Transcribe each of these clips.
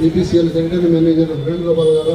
ఈపీసీఎల్ secretary manager Venugopal గారు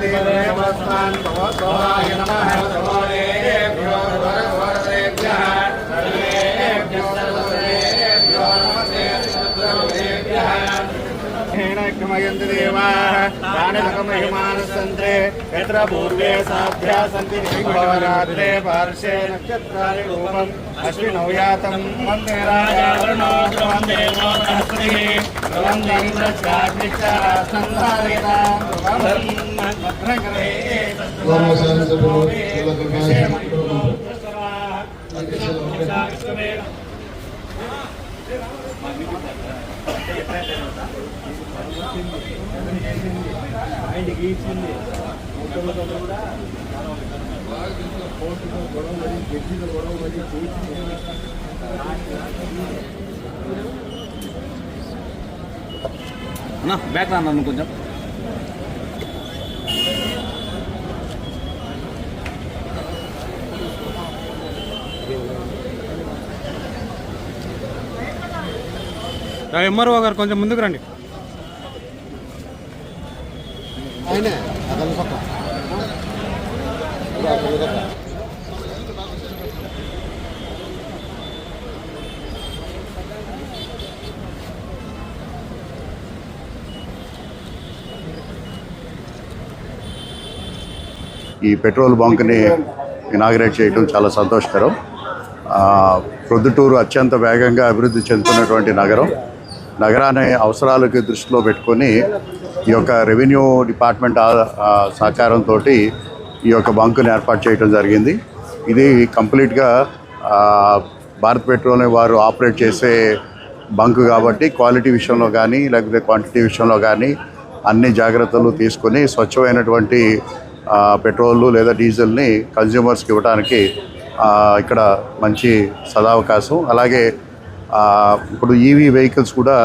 తీర్చదే లక్ష్మీపతిలో అమమ్మయ ఇక్కడ చూడండి సార్ క్షమయంతి దేవాः ప్రాణకమహిమానసంతే యత్ర పూర్వే సాధ్యా సంతి భవరాత్రే పార్శ్వే నక్షత్రాని మైండ్ గీచింది యాతం వందే రాజావరుణో గొడవ గౌరవ శాసనసభ్యులు అన్న బ్యాక్ రాను కొంచెం. ఎంఆర్ఓ గారు కొంచెం ముందుకు రండి. ఈ పెట్రోల్ బంక్ని ఇనాగ్రేట్ చేయడం చాలా సంతోషకరం. ఆ, ప్రొద్దుటూరు అత్యంత వేగంగా అభివృద్ధి చెందుతున్నటువంటి నగరం. నగరాన్ని అవసరాలకు దృష్టిలో పెట్టుకొని ఈ యొక్క రెవెన్యూ డిపార్ట్మెంట్ ఆ- సహకారంతో ఈ యొక్క బంకుని ఏర్పాటు చేయడం జరిగింది. ఇది కంప్లీట్గా భారత్ పెట్రోల్ని వారు ఆపరేట్ చేసే బంక్ కాబట్టి క్వాలిటీ విషయంలో కానీ లేకపోతే క్వాంటిటీ విషయంలో కానీ అన్ని జాగ్రత్తలు తీసుకొని స్వచ్ఛమైనటువంటి ఆ, పెట్రోల్ లేదా డీజిల్ని కన్జ్యూమర్స్కి ఇవ్వడానికి ఇక్కడ మంచి సదావకాశం. అలాగే ఇప్పుడు ఈవీ వెహికల్స్ కూడా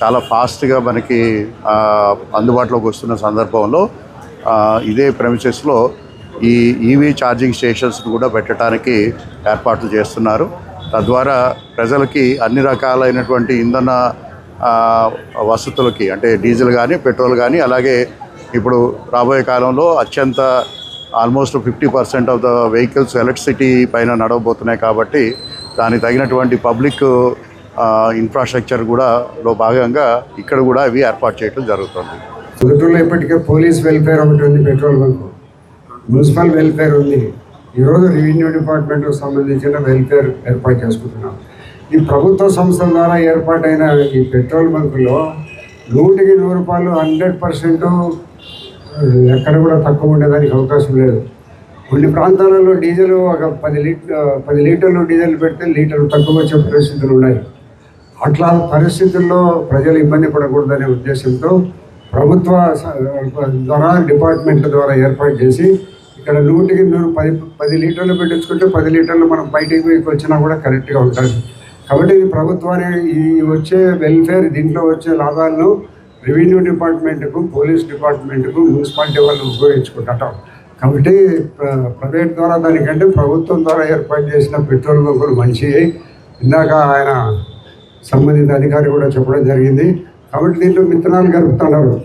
చాలా ఫాస్ట్గా మనకి అందుబాటులోకి వస్తున్న సందర్భంలో ఇదే ప్రెమిసెస్లో ఈ ఈవీ ఛార్జింగ్ స్టేషన్స్ కూడా పెట్టడానికి ఏర్పాట్లు చేస్తున్నారు. తద్వారా ప్రజలకి అన్ని రకాలైనటువంటి ఇంధన వసతులకి అంటే డీజిల్ కానీ పెట్రోల్ కానీ అలాగే ఇప్పుడు రాబోయే కాలంలో అత్యంత almost fifty percent of the vehicles electricity పైన నడవబోతున్నాయి కాబట్టి దానికి తగినటువంటి పబ్లిక్ ఇన్ఫ్రాస్ట్రక్చర్ కూడా లో భాగంగా ఇక్కడ కూడా అవి ఏర్పాటు చేయడం జరుగుతుంది. గుంటూరులో ఇప్పటికే పోలీస్ వెల్ఫేర్ ఒకటి ఉంది పెట్రోల్ బంక్. మున్సిపల్ వెల్ఫేర్ ఉంది. ఈరోజు రెవెన్యూ డిపార్ట్మెంట్కి సంబంధించిన వెల్ఫేర్ ఏర్పాటు చేసుకుంటున్నాం. ఈ ప్రభుత్వ సంస్థల ద్వారా ఏర్పాటైన ఈ పెట్రోల్ బంకులో నూటికి నూరు రూపాయలు హండ్రెడ్ పర్సెంట్ ఎక్కడ కూడా తక్కువ ఉండేదానికి అవకాశం లేదు. కొన్ని ప్రాంతాలలో డీజిల్ ఒక పది లీటర్ పది లీటర్లు డీజిల్ పెడితే లీటర్లు తక్కువ వచ్చే పరిస్థితులు ఉన్నాయి. అట్లా పరిస్థితుల్లో ప్రజలు ఇబ్బంది పడకూడదనే ఉద్దేశంతో ప్రభుత్వ ద్వారా డిపార్ట్మెంట్ల ద్వారా ఏర్పాటు చేసి ఇక్కడ నూటికి నూరు పది పది లీటర్లు పెట్టించుకుంటే పది లీటర్లు మనం బయటికి వచ్చినా కూడా కరెక్ట్గా ఉంటుంది కాబట్టి ఇది ప్రభుత్వానికి ఈ వచ్చే వెల్ఫేర్ దీంట్లో వచ్చే లాభాలను రెవెన్యూ డిపార్ట్మెంట్కు పోలీస్ డిపార్ట్మెంట్కు మున్సిపాలిటీ వాళ్ళు ఉపయోగించుకుంటాం కాబట్టి ప్ర- ప్రైవేట్ ద్వారా దానికంటే ప్రభుత్వం ద్వారా ఏర్పాటు చేసిన పెట్రోల్ బంకులు మంచివి. ఇందాక ఆయన సంబంధిత అధికారి కూడా చెప్పడం జరిగింది. కాబట్టి దీంట్లో మిత్తనాలు కలుపుతున్నారు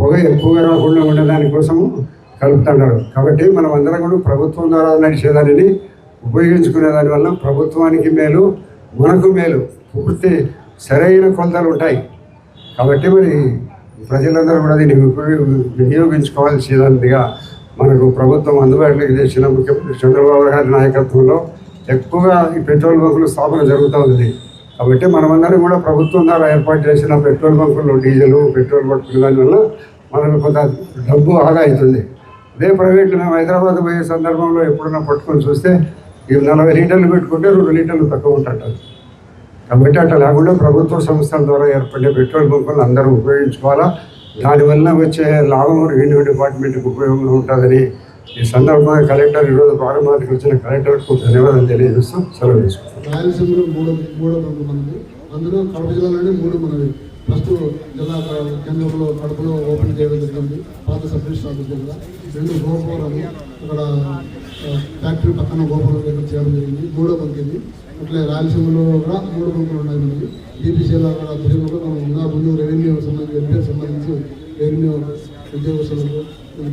పొగ ఎక్కువగా రాకుండా ఉండడాని కోసము కలుపుతున్నారు కాబట్టి మనం అందరం కూడా ప్రభుత్వం ద్వారా నడిచేదానిని ఉపయోగించుకునే దానివల్ల ప్రభుత్వానికి మేలు మనకు మేలు. పూర్తి సరైన కొలతలు ఉంటాయి. కాబట్టి మరి ప్రజలందరూ కూడా దీన్ని ఉపయోగ వినియోగించుకోవాల్సినదిగా మనకు ప్రభుత్వం అందుబాటులోకి తెచ్చిన ముఖ్యమంత్రి చంద్రబాబు గారి నాయకత్వంలో ఎక్కువగా ఈ పెట్రోల్ బంకులు స్థాపన జరుగుతూ ఉంది. కాబట్టి మనమందరం కూడా ప్రభుత్వం ద్వారా ఏర్పాటు చేసిన పెట్రోల్ బంకులు డీజిల్ పెట్రోల్ బంకులు దాని వల్ల మనకు కొంత డబ్బు ఆదా అవుతుంది. అదే ప్రైవేట్ మేము హైదరాబాద్ పోయే సందర్భంలో ఎప్పుడన్నా పట్టుకొని చూస్తే ఈ నలభై లీటర్లు పెట్టుకుంటే రెండు లీటర్లు తక్కువ ఉంటుంటారు కాబట్టి అట్లా లేకుండా ప్రభుత్వ సంస్థల ద్వారా ఏర్పడే పెట్రోల్ బంకులు అందరూ ఉపయోగించుకోవాలా? దానివల్ల వచ్చే లాభం రెవెన్యూ డిపార్ట్మెంట్కి ఉపయోగంగా ఉంటుందని ఈ సందర్భంగా కలెక్టర్ ఈరోజు ప్రారంభానికి వచ్చిన కలెక్టర్కు ధన్యవాదాలు తెలియజేస్తూ సెలవు తీసుకుంటాం రాయలసీమలో మూడు మూడో అందులో కడప జిల్లాలోనే మూడు ఫస్ట్ జిల్లా కేంద్రంలో కడపలో ఓపెన్ చేయడం జరిగింది. పాత సబ్ ఆఫీస్ దగ్గర. రెండు గోపురం ఇక్కడ ఫ్యాక్టరీ పక్కన గోపురం దగ్గర చేయడం జరిగింది. మూడో బంక్ ఇది. అట్లే రాయలసీమలో కూడా మూడు బంకులు ఉన్నాయి మనకి. బీపీసీలో కూడా తిరుగులో మనం ఇంకా ముందు రెవెన్యూ సంబంధించి వెల్ఫేర్ సంబంధించి రెవెన్యూ ఉద్యోగస్తులకు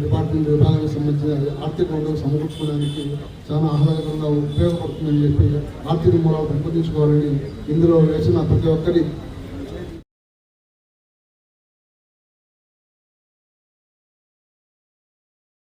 డిపార్ట్మెంట్ విభాగానికి సంబంధించిన ఆర్థిక వనరులు సమకూర్చుకోవడానికి చాలా ఆహ్లాదకరంగా ఉపయోగపడుతుందని చెప్పి ఆర్థిక మూలాలు పెంపొందించుకోవాలని ఇందులో వేసిన ప్రతి ఒక్కరి